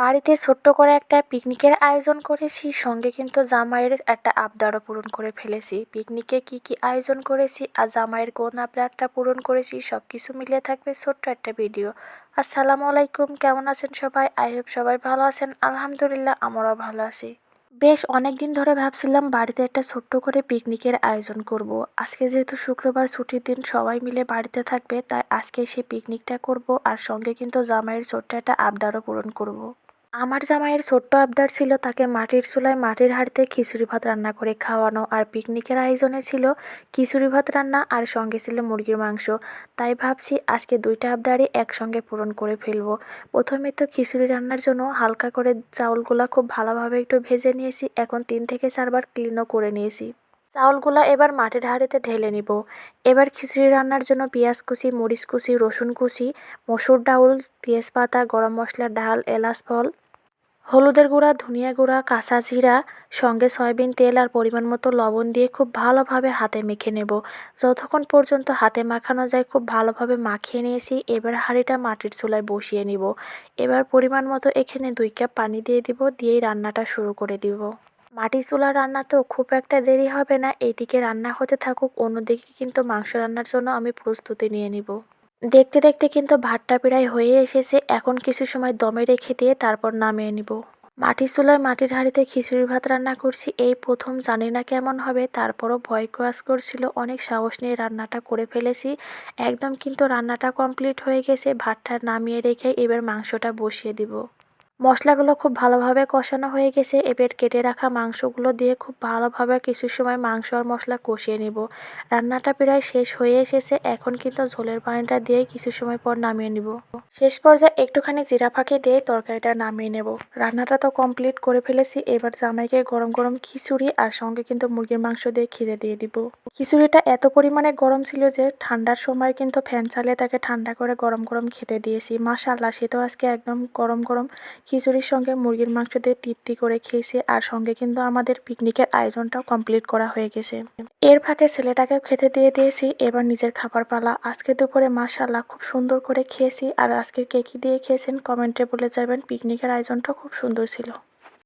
বাড়িতে ছোট্ট করে একটা পিকনিকের আয়োজন করেছি, সঙ্গে কিন্তু জামাইয়ের একটা আবদারও পূরণ করে ফেলেছি। পিকনিকে কি কি আয়োজন করেছি আর জামাইয়ের কোন আবদারটা পূরণ করেছি সব কিছু মিলিয়ে থাকবে ছোট্ট একটা ভিডিও। আসসালামু আলাইকুম, কেমন আছেন সবাই? আই হোপ সবাই ভালো আছেন। আলহামদুলিল্লাহ, আমরাও ভালো আছি। বেশ অনেক দিন ধরে ভাবছিলাম বাড়িতে একটা ছোট্ট করে পিকনিকের আয়োজন করব। আজকে যেহেতু শুক্রবার ছুটির দিন, সবাই মিলে বাড়িতে থাকবে, তাই আজকে সেই পিকনিকটা করব আর সঙ্গে কিন্তু জামাইয়ের ছোট্ট একটা আবদারও পূরণ করব। আমার জামাইয়ের ছোট্ট আবদার ছিল তাকে মাটির চুলায় মাটির হাঁড়িতে খিচুড়ি ভাত রান্না করে খাওয়ানো আর পিকনিকের আয়োজনে ছিল খিচুড়ি ভাত রান্না আর সঙ্গে ছিল মুরগির মাংস। তাই ভাবছি আজকে দুইটা আবদারই একসঙ্গে পূরণ করে ফেলব। প্রথমে তো খিচুড়ি রান্নার জন্য হালকা করে চাউলগুলো খুব ভালোভাবে একটু ভেজে নিয়েছি, এখন তিন থেকে চারবার ক্লিনও করে নিয়েছি। চাউলগুলো এবার মাটির হাঁড়িতে ঢেলে নিব। এবার খিচুড়ি রান্নার জন্য পেঁয়াজ কুচি, মরিচ কুচি, রসুন কুচি, মসুর ডাউল, তেজপাতা, গরম মশলা ডাল, এলাচ, ফল, হলুদের গুঁড়া, ধনিয়া গুঁড়া, কাঁচা জিরা, সঙ্গে সয়াবিন তেল আর পরিমাণ মতো লবণ দিয়ে খুব ভালোভাবে হাতে মেখে নেব। যতক্ষণ পর্যন্ত হাতে মাখানো যায়, খুব ভালোভাবে মাখিয়ে নিয়েছি। এবার হাঁড়িটা মাটির চুলায় বসিয়ে নিব। এবার পরিমাণ মতো এখানে দুই কাপ পানি দিয়ে দিব, দিয়েই রান্নাটা শুরু করে দিব। চুলার রান্না তো খুব একটা দেরি হবে না এইদিকে রান্না হতে থাকুক, অন্যদিকে কিন্তু মাংস রান্নার জন্য আমি প্রস্তুতি নিয়ে নিব। দেখতে দেখতে কিন্তু ভাতটা প্রায় হয়ে এসেছে, এখন কিছু সময় দমে রেখে দিয়ে তারপর নামিয়ে নিব। মাটির চুলায় মাটির হাঁড়িতে খিচুড়ি ভাত রান্না করছি, এই প্রথম জানি না কেমন হবে, তারপরও ভয় কাজ করছিল, অনেক সাহস নিয়ে রান্নাটা করে ফেলেছি। একদম কিন্তু রান্নাটা কমপ্লিট হয়ে গেছে, ভাতটা নামিয়ে রেখে এবার মাংসটা বসিয়ে দিব। মশলাগুলো খুব ভালোভাবে কষানো হয়ে গেছে। এবার কেটে রাখা মাংসগুলো দিয়ে খুব ভালোভাবে কিছু সময় মাংস আর মশলা কষিয়ে নিব। রান্নাটা প্রায় শেষ হয়ে এসেছে। এখন কিন্তু ঝোলের পানিটা দিয়ে কিছু সময় পর নামিয়ে নিব। শেষ পর্যায়ে একটুখানি জিরা ফাঁকি দিয়ে তরকারিটা নামিয়ে নেব। রান্নাটা তো কমপ্লিট করে ফেলেছি। এবার জামাইকে গরম গরম খিচুড়ি আর সঙ্গে কিন্তু মুরগির মাংস দিয়ে খিদে দিয়ে দিব। খিচুড়িটা এত পরিমাণে গরম ছিল যে ঠান্ডার সময় কিন্তু ফ্যান চালিয়ে তাকে ঠান্ডা করে গরম গরম খেতে দিয়েছি। মাশাল্লাহ সে তো আজকে একদম গরম গরম খিচুড়ির সঙ্গে মুরগির মাংস দিয়ে তৃপ্তি করে খেয়েছি, আর সঙ্গে কিন্তু আমাদের পিকনিকের আয়োজনটাও কমপ্লিট করা হয়ে গেছে। এর ফাঁকে ছেলেটাকেও খেতে দিয়ে দিয়েছি, এবার নিজের খাবার পালা। আজকে দুপুরে মাশাল্লাহ খুব সুন্দর করে খেয়েছি, আর আজকে কেকি দিয়ে খেয়েছেন কমেন্টে বলে যাবেন। পিকনিকের আয়োজনটা খুব সুন্দর ছিল।